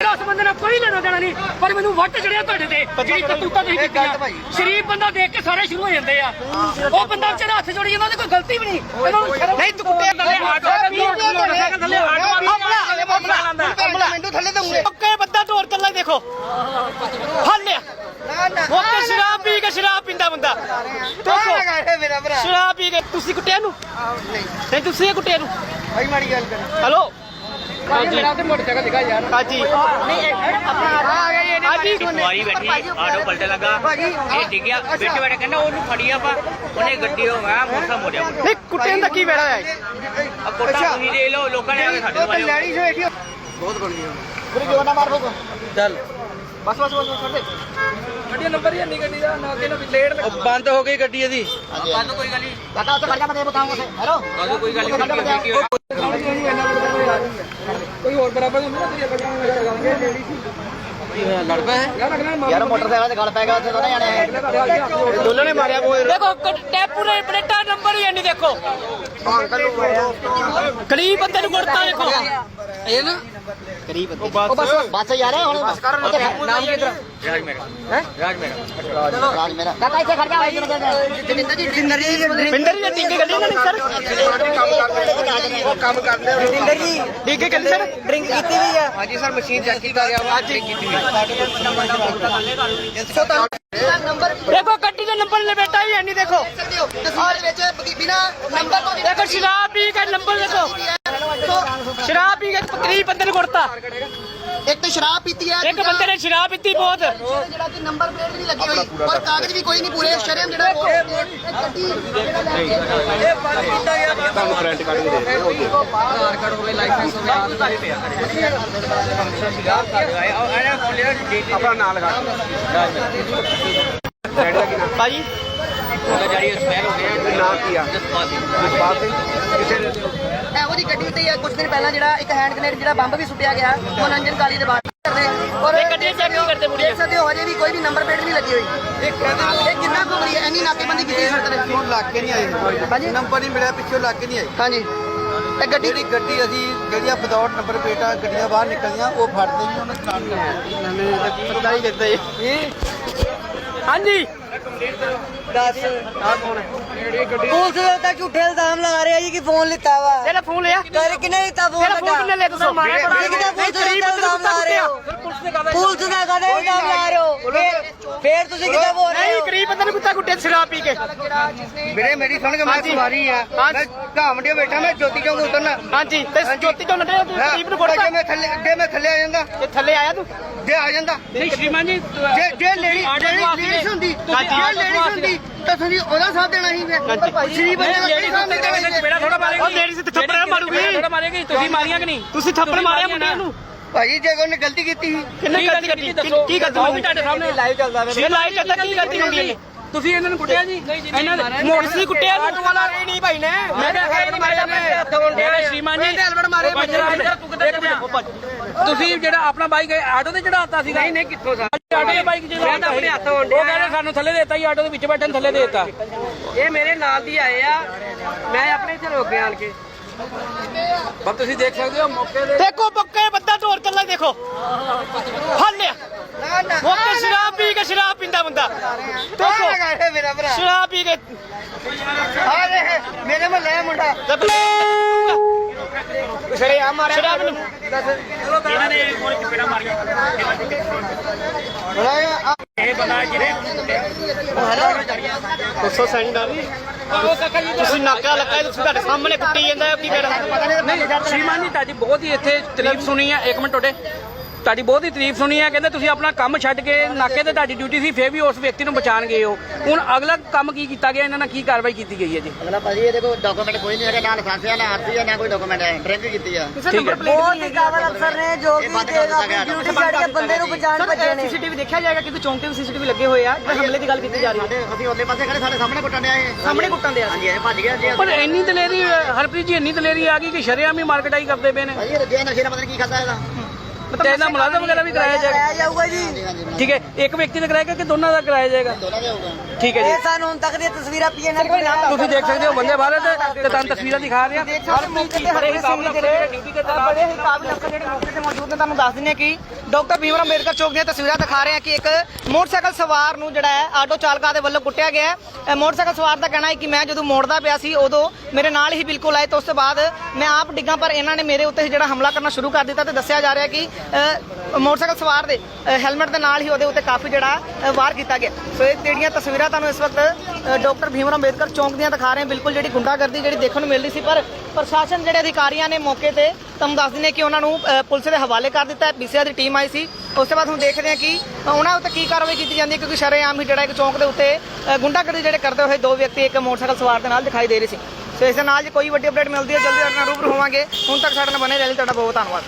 ਮੇਰਾ ਉਸ ਬੰਦੇ ਨਾਲ ਕੋਈ ਲੈਣਾ ਦੇਣਾ ਨਹੀਂ ਪਰ ਮੈਨੂੰ ਵੱਟ ਚੜਿਆ ਤੁਹਾਡੇ ਤੇ ਜਿਹੜੀ ਕਰਤੂਤਾਂ ਤੁਸੀਂ ਕੀਤੀਆਂ। ਸ਼ਰੀਫ ਬੰਦਾ ਦੇਖ ਕੇ ਸਾਰੇ ਸ਼ੁਰੂ ਹੋ ਜਾਂਦੇ ਆ। ਉਹ ਬੰਦਾ ਵਿਚਾਰਾ ਹੱਥ ਜੋੜੀ ਜਾਂਦਾ ਉਹਦੀ ਕੋਈ ਗਲਤੀ ਵੀ ਨਹੀਂ। ਇਹਨਾਂ ਨੂੰ ਸ਼ਰਮ ਨਹੀਂ ਤੂੰ ਕੁੱਤੇ ਥੱਲੇ ਆਟੋ ਥੱਲੇ ਆਟੋ ਮੈਨੂੰ ਥੱਲੇ ਉਂਗਲੇ ਪੱਕੇ ਬੰਦਾ ਢੋਰ ਚੱਲਾ ਦੇਖੋ। ਫੜ ਲਿਆ। ਤੇ ਸ਼ਰਾਬ ਪੀ ਕੇ ਸ਼ਰਾਬ ਪੀਂਦਾ ਬੰਦਾ। ਦੇਖੋ। ਸ਼ਰਾਬ ਪੀ ਕੇ। ਤੁਸੀਂ ਕੁੱਟਿਆ ਨੂੰ ਨਹੀਂ। ਤੁਸੀਂ ਕੁੱਟਿਆ ਨੂੰ ਭਾਈ ਮਾੜੀ ਗੱਲ ਕਰ। ਹੈਲੋ? ਮੇਰਾ ਤੇ ਮੋਟਰਸਾਈਕਲ ਦਿਖਾ ਯਾਰ। ਹਾਂਜੀ ਆ ਗਏ ਇਹਨੇ ਹਾਂਜੀ ਸਵਾਰੀ ਬੈਠੀ ਆਟੋ ਪਲਟ ਲੱਗਾ। ਇਹ ਡਿੱਗਿਆ ਵਿੱਚ ਬੈਠਾ ਕਹਿੰਦਾ ਉਹਨੂੰ ਫੜੀ ਆਪਾਂ। ਉਹਨੇ ਗੱਡੀ ਹੋ ਗਿਆ ਮੋਟਰਸਾਈਕਲ ਮੋੜਿਆ ਨਹੀਂ ਕੁੱਟਣ ਦਾ ਕੀ ਵੇੜਾ ਹੈ? ਆ ਕੋਟਾ ਤੁਸੀਂ ਦੇ ਲੋ ਲੋਕਾਂ ਨੇ ਆ ਕੇ ਸਾਡੇ ਮਾਰਿਆ। ਲੈਣੀ ਸੋ ਬੈਠੀ ਬਹੁਤ ਬਣ ਗਿਆ ਪੂਰੀ ਜੋਰ ਨਾ ਮਾਰ ਫੋਕ ਚੱਲ। ਬਸ ਬਸ ਬਸ ਛੱਡ ਦੇ। ਗੱਡੀ ਨੰਬਰ ਹੀ ਨਹੀਂ ਗੱਡੀ ਦਾ ਨਾ ਕਿ ਲੇਟ ਉਹ ਬੰਦ ਹੋ ਗਈ ਗੱਡੀ ਇਹਦੀ। ਬੰਦ ਕੋਈ ਗੱਲ ਨਹੀਂ ਕਾਕਾ ਉੱਥੇ ਖੜ ਜਾ ਮੈਂ ਬਤਾਉਂਗਾ ਉਸੇ ਹੈਲੋ ਬੰਦ ਕੋਈ ਗੱਲ ਨਹੀਂ ਕੋਈ ਹੋਰ ਬਰਾਬਰ ਹੁੰਦਾ ਤੇਰੀ ਗੱਡੀ ਲੜ ਪਿਆ ਯਾਰ ਮੋਟਰਸਾਈਕਲ ਤੇ ਗੱਲ ਪੈ ਗਿਆ ਉੱਥੇ ਦੋਨੇ ਜਾਣੇ ਦੋਨਾਂ ਨੇ ਮਾਰਿਆ ਬੋਏ ਦੇਖੋ ਟੈਪੂ ਦੇ ਪਲੇਟਾਂ ਨੰਬਰ ਹੀ ਨਹੀਂ ਦੇਖੋ। ਗਰੀਬ ਬੰਦੇ ਨੂੰ ਗੁੜਤਾ ਦੇਖੋ। ਇਹ ਨਾ ਗਰੀਬ ਉਹ ਬਸ। ਬਸ ਯਾਰ ਹੁਣ ਬਸ ਕਰ ਨਾਮ ਕੀ ਤੇਰਾ ਰਾਜ ਮੇਰਾ। ਹੈ? ਰਾਜ ਮੇਰਾ। ਰਾਜ ਮੇਰਾ। ਕਾਕਾ ਇੱਥੇ ਖੜ ਜਾ ਜਿੰਦਰ ਜੀ ਜਿੰਦਰ ਜੀ ਪਿੰਦਰ ਜੀ ਟਿੱਕੇ ਗੱਡੀ ਨਹੀਂ ਸਰ? ਉਹ ਕੰਮ ਕਰਦੇ ਹੋ ਜਿੰਦਰ ਜੀ ਟਿੱਕੇ ਗੱਡੀ ਸਰ? ਡਰਿੰਕ ਕੀਤੀ ਵੀ ਆ। ਹਾਂਜੀ ਸਰ ਮਸ਼ੀਨ ਚੈੱਕ ਕੀਤਾ ਗਿਆ ਵਾ ਡਰਿੰਕ ਕੀਤੀ ਵੀ ਦੇਖੋ ਗੱਡੀ ਦਾ ਨੰਬਰ ਲਪੇਟਾ ਹੀ ਹੈ ਨਹੀਂ ਦੇਖੋ। ਤਸਵੀਰ ਵਿੱਚ ਬਿਨਾ ਨੰਬਰ ਤੋਂ ਦੇਖੋ ਸ਼ਰਾਬ ਪੀ ਕੇ ਨੰਬਰ ਦੇਖੋ। ਸ਼ਰਾਬ ਪੀ ਕੇ ਗਰੀਬ ਬੰਦੇ ਨੂੰ ਗੁੜਤਾ ਇੱਕ ਤਾਂ ਸ਼ਰਾਬ ਪੀਤੀ ਹੈ ਇੱਕ ਬੰਦੇ ਨੇ ਸ਼ਰਾਬ ਪੀਤੀ ਬਹੁਤ। ਜਿਹੜਾ ਕਿ ਨੰਬਰ ਪਲੇਟ ਵੀ ਨਹੀਂ ਲੱਗੀ ਹੋਈ ਔਰ ਕਾਗਜ਼ ਵੀ ਕੋਈ ਨਹੀਂ ਪੂਰੇ ਸ਼ਰਮ ਜਿਹੜਾ ਗੱਡੀ ਜਿਹੜਾ ਲੈ ਕੇ ਇਹ ਬੰਦ ਕੀਤਾ ਗਿਆ ਤੁਹਾਨੂੰ ਪ੍ਰਿੰਟ ਕੱਢ ਕੇ ਦੇ ਦੇ ਆਧਾਰ ਕਾਰਡ ਹੋਵੇ ਲਾਇਸੈਂਸ ਹੋਵੇ ਆਪਣਾ ਲਗਾ ਭਾਜੀ ਉਹਦਾ ਜਾਰੀ ਐਕਸਪਾਇਰ ਹੋ ਗਿਆ ਨਾਮ ਕੀ ਆ ਜਸਪਾਲ ਸਿੰਘ। ਇਹੋ ਜੀ ਗੱਡੀ ਤੇ ਕੁਝ ਦਿਨ ਪਹਿਲਾਂ ਜਿਹੜਾ ਇੱਕ ਹੈਂਡ ਗ੍ਰੇਨੇਡ ਜਿਹੜਾ ਬੰਬ ਵੀ ਸੁੱਟਿਆ ਗਿਆ ਮਨੋਰੰਜਨ ਕਾਲੀ ਦੇ ਬਾਹਰ ਕਰਦੇ ਔਰ ਇਹ ਗੱਡੀ ਚੈੱਕ ਨਹੀਂ ਕਰਦੇ ਮੁੜੀਏ ਦੇਖ ਸਕਦੇ ਹੋ ਹਜੇ ਵੀ ਕੋਈ ਵੀ ਨੰਬਰ ਪਲੇਟ ਨਹੀਂ ਲੱਗੀ ਹੋਈ। ਇਹ ਕਿੰਨਾ ਕੁ ਬੜੀ ਇੰਨੀ ਨਾਕੇਬੰਦੀ ਕੀਤੀ ਹੈ ਸੜਕ ਤੇ? ਲੱਗ ਕੇ ਨਹੀਂ ਆਏ ਹਾਂਜੀ। ਨੰਬਰ ਨਹੀਂ ਮਿਲਿਆ ਪਿੱਛੋਂ ਲੱਗ ਕੇ ਨਹੀਂ ਆਈ। ਹਾਂਜੀ। ਤੇ ਗੱਡੀ ਜਿਹੜੀ ਗੱਡੀ ਅਸੀਂ ਜਿਹੜੀਆਂ ਵਿਦਆਊਟ ਨੰਬਰ ਪਲੇਟਾਂ ਗੱਡੀਆਂ ਬਾਹਰ ਨਿਕਲਦੀਆਂ ਉਹ ਫੜਦੇ ਵੀ ਉਹਨਾਂ। ਚਲਾਨ ਕਰਦੇ ਪਤਾ ਹੀ ਦਿੱਤਾ ਹਾਂਜੀ। ਪੁਲਿਸ ਦੇ ਉੱਤੇ ਝੂਠੇ ਇਲਜ਼ਾਮ ਲਗਾ ਰਹੇ ਜੀ ਕਿ ਫੋਨ ਲਿੱਤਾ ਵਾ। ਇਹਦਾ ਫੋਨ ਲਿਆ? ਕਰ ਕਿਨੇ ਲਿੱਤਾ ਫੋਨ ਇਹਦਾ ਫੋਨ ਕਿੰਨੇ ਲੈ ਤੁਸੀਂ ਮਾਰਿਆ ਇਹ ਕਿਹਦਾ ਪੁਲਿਸ ਦੇ ਉੱਤੇ ਇਲਜ਼ਾਮ ਲਾ ਰਹੇ ਹੋ? ਪੁਲਿਸ ਦਾ ਕਾਹਦਾ ਇਲਜ਼ਾਮ ਲਾ ਰਹੇ ਹੋ? ਫੇਰ- ਤੁਸੀਂ ਕਿੱਦਾਂ ਬੋਲ ਰਹੇ ਨਹੀਂ ਹੋ? ਗਰੀਬ ਬੰਦੇ ਨੂੰ ਕੁੱਤਾ ਕੁੱਟੇ ਸ਼ਰਾਬ ਪੀ ਕੇ। ਵੀਰੇ ਮੇਰੀ ਸੁਣ ਕੇ ਮੈਂ। ਸਵਾਰੀ ਆ। ਮੈਂ ਘਾਮੜੀਆਂ ਬੈਠਾ ਮੈਂ ਜੋਤੀ ਚੌਂਕ ਉਤਰਨਾ ਹਾਂਜੀ ਤੇ ਜੋਤੀ ਤੋਂ ਨੱਡੇ ਤੂੰ ਗਰੀਬ ਨੂੰ ਜੇ ਮੈਂ ਥੱਲੇ ਜੇ ਮੈਂ ਥੱਲੇ ਆ ਜਾਂਦਾ। ਇਹ ਥੱਲੇ ਆਇਆ ਤੂੰ? ਜੇ ਆ ਜਾਂਦਾ। ਨਹੀਂ ਸ਼੍ਰੀਮਾਨ ਜੀ ਜੇ ਜੇ ਲੇਡੀ ਲੇਡੀਜ਼ ਹੁੰਦੀ ਹਾਂਜੀ। ਜੇ ਲੇਡੀਜ਼ ਹੁੰਦੀ? ਤਾਂ ਤੁਸੀਂ ਉਹਦਾ ਸਾਥ ਦੇਣਾ ਸੀ ਫਿਰ। ਸ਼੍ਰੀ ਬੰਦੇ ਦਾ ਕਿਹੜੀ ਸਾਥ ਦੇਣਾ ਸੀ ਫਿਰ? ਥੋੜਾ ਮਾਰੇਗੀ। ਉਹ ਲੇਡੀ ਤੇ ਥੱਪੜ ਮਾਰੂਗੀ। ਥੋੜਾ ਮਾਰੇਗੀ। ਤੁਸੀਂ ਮਾਰੀਆਂ ਕਿ ਨਹੀਂ? ਤੁਸੀਂ ਥੱਪੜ ਮਾਰਿਆ ਮੁੰਡੇ ਨੂੰ। ਭਾਈ ਜੇ ਉਹਨੇ ਗਲਤੀ ਕੀਤੀ ਸੀ ਕਿੰਨੇ ਗਲਤੀ ਕੀਤੀ? ਕੀ ਗਲਤੀ ਹੋਈ? ਤੁਹਾਡੇ ਸਾਹਮਣੇ। ਲਾਈਵ ਚੱਲਦਾ ਇਹ ਲਾਈਵ ਚੱਲਦਾ ਕੀ ਗਲਤੀ ਹੁੰਦੀ ਹੈ? ਤੁਸੀਂ ਇਹਨਾਂ ਨੂੰ ਕੁੱਟਿਆ ਜੀ? ਇਹਨਾਂ ਨੇ ਮੋਟਰਸਾਈਕਲ ਕੁੱਟਿਆ ਆਟੋ ਵਾਲਾ ਇਹ ਨਹੀਂ ਭਾਈ ਨੇ। ਮੈਂ ਤਾਂ ਹੈਲਮਟ ਮਾਰਿਆ ਮੈਂ। ਮੇਰੇ ਸ਼੍ਰੀਮਾਨ ਜੀ ਹੈਲਮਟ ਮਾਰੇ ਤੂੰ ਕਿੱਥੇ ਚੱਲਿਆ ਤੁਸੀਂ ਜਿਹੜਾ ਆਪਣਾ ਬਾਈਕ ਆਟੋ ਤੇ ਚੜਾਤਾ ਸੀਗਾ? ਨਹੀਂ ਨਹੀਂ ਕਿੱਥੋਂ ਆਟੋ ਦੇ ਬਾਈਕ ਮੈਂ ਤਾਂ ਆਪਣੇ ਹੱਥ ਉਹ ਕਹਿੰਦੇ ਸਾਨੂੰ ਥੱਲੇ ਦੇਤਾ ਜੀ ਆਟੋ ਦੇ ਵਿੱਚ ਬੈਠੇ ਨੂੰ ਥੱਲੇ ਦੇਤਾ। ਇਹ ਮੇਰੇ ਨਾਲ ਦੀ ਆਏ ਆ। ਮੈਂ ਆਪਣੇ ਇੱਥੇ ਰੁਕ ਗਿਆ ਆਣ ਕੇ। ਪਰ ਤੁਸੀਂ ਦੇਖ ਸਕਦੇ ਹੋ ਮੌਕੇ ਦੇ ਦੇਖੋ ਪੱਕੇ ਬੰਦਾ ਢੋਰ ਚੱਲਾ ਦੇਖੋ। ਫੜ ਲਿਆ। ਨਾ ਨਾ ਉਹ ਤੇ ਸ਼ਰਾਬ ਪੀ ਕੇ ਸ਼ਰਾਬ ਪੀਂਦਾ ਬੰਦਾ। ਦੇਖੋ ਮੇਰਾ ਭਰਾ। ਸ਼ਰਾਬ ਪੀ ਕੇ ਆ ਦੇ ਮੇਰੇ ਦਾ ਮੁੰਡਾ। ਸ਼ਰੇ ਆ ਮਾਰਿਆ। ਸ਼ਰਾਬ ਨੂੰ ਇਹਨਾਂ ਨੇ ਕੋਈ ਚਪੇੜਾ ਮਾਰੀਆਂ ਇਹ ਬੰਦਾ ਜਿਹਨੇ ਦੱਸੋ ਸੈਣੀ ਦਾ ਵੀ। ਤੁਸੀਂ ਨਾਕਾ ਲੱਗਾ ਤੁਸੀਂ ਤੁਹਾਡੇ ਸਾਹਮਣੇ ਕੁੱਟੀ ਜਾਂਦਾ ਕੀ ਕਰਾਂ ਨਹੀਂ ਸ਼੍ਰੀਮਾਨ ਜੀ ਤੁਹਾਡੀ ਬਹੁਤ ਹੀ ਇੱਥੇ ਤਾਰੀਫ ਸੁਣੀ ਹੈ ਇੱਕ ਮਿੰਟ ਤੁਹਾਡੇ ਤੁਹਾਡੀ ਬਹੁਤ ਹੀ ਤਾਰੀਫ ਸੁਣੀ ਹੈ ਕਹਿੰਦੇ ਤੁਸੀਂ ਆਪਣਾ ਕੰਮ ਛੱਡ ਕੇ ਨਾਕੇ ਤੇ ਤੁਹਾਡੀ ਡਿਊਟੀ ਸੀ ਫੇਰ ਵੀ ਉਸ ਵਿਅਕਤੀ ਨੂੰ ਬਚਾਣ ਗਏ ਹੋ। ਹੁਣ ਅਗਲਾ ਕੰਮ ਕੀ ਕੀਤਾ ਗਿਆ ਇਹਨਾਂ ਨਾਲ ਕੀ ਕਾਰਵਾਈ ਕੀਤੀ ਗਈ ਹੈ ਜੀ? ਅਗਲਾ ਭਾਜੀ ਇਹਦੇ ਕੋਲ ਡਾਕੂਮੈਂਟ ਕੋਈ ਨਹੀਂ ਹੈਗਾ ਨਾ ਲਾਇਸੈਂਸ ਹੈ ਨਾ ਆਰਸੀ ਹੈ ਨਾ ਕੋਈ ਡਾਕੂਮੈਂਟ ਹੈ ਡਰਿੰਕ ਕੀਤੀ ਆ। ਠੀਕ ਹੈ ਬਹੁਤ ਹੀ ਕਾਬਲ ਅਫਸਰ ਨੇ ਜੋ ਕਿ ਡਿਊਟੀ ਛੱਡ ਕੇ ਬੰਦੇ ਨੂੰ ਬਚਾਉਣ ਭੱਜੇ ਨੇ। ਸੀਸੀਟੀਵੀ ਦੇਖਿਆ ਜਾਏਗਾ ਕਿ ਚੌਂਕ ਤੇ ਸੀਸੀਟੀਵੀ ਲੱਗੇ ਹੋਏ ਆ? ਜਿਹੜੇ ਹਮਲੇ ਦੀ ਗੱਲ ਕੀਤੀ ਜਾ ਰਹੀ ਹੈ। ਸਾਡੇ ਅਸੀਂ ਉਹਲੇ ਪਾਸੇ ਖੜੇ ਸਾਡੇ ਸਾਹਮਣੇ ਕੁੱਟਣ ਡਿਆ ਇਹ ਸਾਹਮਣੇ ਕੁੱਟਣ ਦੇ ਆ। ਹਾਂਜੀ ਇਹ ਭੱਜ ਗਿਆ ਜੀ। ਪਰ ਇੰਨੀ ਦਲੇਰੀ ਹਰਪ੍ਰੀਤ ਜੀ ਇੰਨੀ ਦਲੇਰੀ ਆ ਗਈ ਕਿ ਸ਼ਰੇਆਮ ਮਾਰਕੀਟਾਈ ਕਰਦੇ ਪਏ ਨੇ। ਭਾਜੀ ਜੇ ਨਸ਼ੇ ਨਾਲ ਪਤਾ ਨਹੀਂ ਕੀ ਖਾਦਾ ਇਹਦਾ। ਤੇ ਇਹਦਾ ਮੁਲਾਜ਼ਮ ਵਗੈਰਾ ਵੀ ਕਰਾਇਆ ਜਾਏਗਾ। ਕਰਾਇਆ ਜਾਊਗਾ ਜੀ। ਠੀਕ ਹੈ ਇੱਕ ਵਿਅਕਤੀ ਦਾ ਕਰਾਏਗਾ ਕਿ ਦੋਨਾਂ ਦਾ ਕਰਾਇਆ ਜਾਏਗਾ? ਦੋਨਾਂ ਠੀਕ ਹੈ ਜੀ। ਇਹ ਸਾਨੂੰ ਹੁਣ ਤੱਕ ਦੀਆਂ ਤਸਵੀਰਾਂ ਪੀਐਨਆਰ ਕੋਲ ਤੁਸੀਂ ਦੇਖ ਸਕਦੇ ਹੋ ਬੰਦੇ ਭਾਰਤ ਤੇ ਤੁਹਾਨੂੰ ਤਸਵੀਰਾਂ ਦਿਖਾ ਰਹੇ। ਹਾਂ ਬੜੇ ਹੀ ਕਾਬਲ ਅਫਸਰ ਜਿਹੜੇ ਡਿਊਟੀ ਤੇ ਬੜੇ ਹੀ ਕਾਬਲ ਅਫਸਰ ਜਿਹੜੇ ਮੌਕੇ ਤੇ ਮੌਜੂਦ ਨੇ ਤੁਹਾਨੂੰ ਦੱਸ ਦਿੰਦੇ ਕਿ ਡਾਕਟਰ ਭੀਮ ਅੰਬੇਦਕਰ ਚੌਕ ਦੀਆਂ ਤਸਵੀਰਾਂ ਦਿਖਾ ਰਹੇ ਹਾਂ ਕਿ ਇੱਕ ਮੋਟਰਸਾਈਕਲ ਸਵਾਰ ਨੂੰ ਜਿਹੜਾ ਹੈ ਆਟੋ ਚਾਲਕਾਂ ਦੇ ਵੱਲੋਂ ਕੁੱਟਿਆ ਗਿਆ ਹੈ। ਮੋਟਰਸਾਈਕਲ ਸਵਾਰ ਦਾ ਕਹਿਣਾ ਹੈ ਕਿ ਮੈਂ ਜਦੋਂ ਮੋੜਦਾ ਪਿਆ ਸੀ, ਉਦੋਂ ਮੇਰੇ ਨਾਲ ਹੀ ਬਿਲਕੁਲ ਆਏ, ਤਾਂ ਉਸ ਤੋਂ ਬਾਅਦ ਮੈਂ ਆਪ ਡਿੱਗਾ, ਪਰ ਇਹਨਾਂ ਨੇ ਮੇਰੇ ਉੱਤੇ ਜਿਹੜਾ ਹਮਲਾ ਕਰਨਾ ਸ਼ੁਰੂ ਕਰ ਦਿੱਤਾ ਤੇ ਦੱਸਿਆ ਜਾ ਰਿਹਾ ਕਿ ਮੋਟਰਸਾਈਕਲ ਸਵਾਰ ਦੇ ਹੈਲਮਟ ਦੇ ਨਾਲ ਹੀ ਉਹਦੇ ਉੱਤੇ ਕਾਫੀ ਜਿਹੜਾ ਵਾਰ ਕੀਤਾ ਗਿਆ। ਸੋ ਇਹ ਜਿਹੜੀਆਂ ਤਸਵੀਰਾਂ ਤੁਹਾਨੂੰ ਇਸ ਵਕਤ ਡਾਕਟਰ ਭੀਮ ਅੰਬੇਦਕਰ ਚੌਂਕ ਦੀਆਂ ਦਿਖਾ ਰਹੇ ਹਾਂ। ਬਿਲਕੁਲ ਜਿਹੜੀ ਗੁੰਡਾਗਰਦੀ ਜਿਹੜੀ ਦੇਖਣ ਨੂੰ ਮਿਲ ਰਹੀ ਸੀ, ਪਰ ਪ੍ਰਸ਼ਾਸਨ ਜਿਹੜੇ ਅਧਿਕਾਰੀਆਂ ਨੇ ਮੌਕੇ ਤੇ ਤੁਹਾਨੂੰ ਦੱਸ ਦਿੰਦੇ ਕਿ ਉਹਨਾਂ ਨੂੰ ਪੁਲਿਸ ਦੇ ਹਵਾਲੇ ਕਰ ਦਿੱਤਾ ਹੈ। ਪੀਸੀਆਰ ਦੀ ਟੀਮ ਆਈ ਸੀ। ਉਸ ਤੋਂ ਬਾਅਦ ਹੁਣ ਦੇਖਦੇ ਹਾਂ ਕਿ ਉਹਨਾਂ ਉੱਤੇ ਕੀ ਕਾਰਵਾਈ ਕੀਤੀ ਜਾਂਦੀ ਹੈ, ਕਿਉਂਕਿ ਸ਼ਰੇਆਮ ਹੀ ਜਿਹੜਾ ਇੱਕ ਚੌਂਕ ਦੇ ਉੱਤੇ ਗੁੰਡਾਗਰਦੀ ਜਿਹੜੇ ਕਰਦੇ ਹੋਏ ਦੋ ਵਿਅਕਤੀ ਇੱਕ ਮੋਟਰਸਾਈਕਲ ਸਵਾਰ ਦੇ ਨਾਲ ਦਿਖਾਈ ਦੇ ਰਹੇ ਸੀ। ਸੋ ਇਸ ਦੇ ਨਾਲ ਜੇ ਕੋਈ ਵੱਡੀ ਅਪਡੇਟ ਮਿਲਦੀ ਹੈ, ਜਲਦੀ ਤੁਹਾਡੇ ਨਾਲ ਰੂਬਰੂ ਹੋਵਾਂਗੇ। ਹੁਣ ਤੱਕ ਸਾਡੇ ਨਾਲ ਬਣੇ ਰਹਿਣ ਲਈ ਤੁਹਾਡਾ ਬਹੁਤ ਧੰਨਵਾਦ।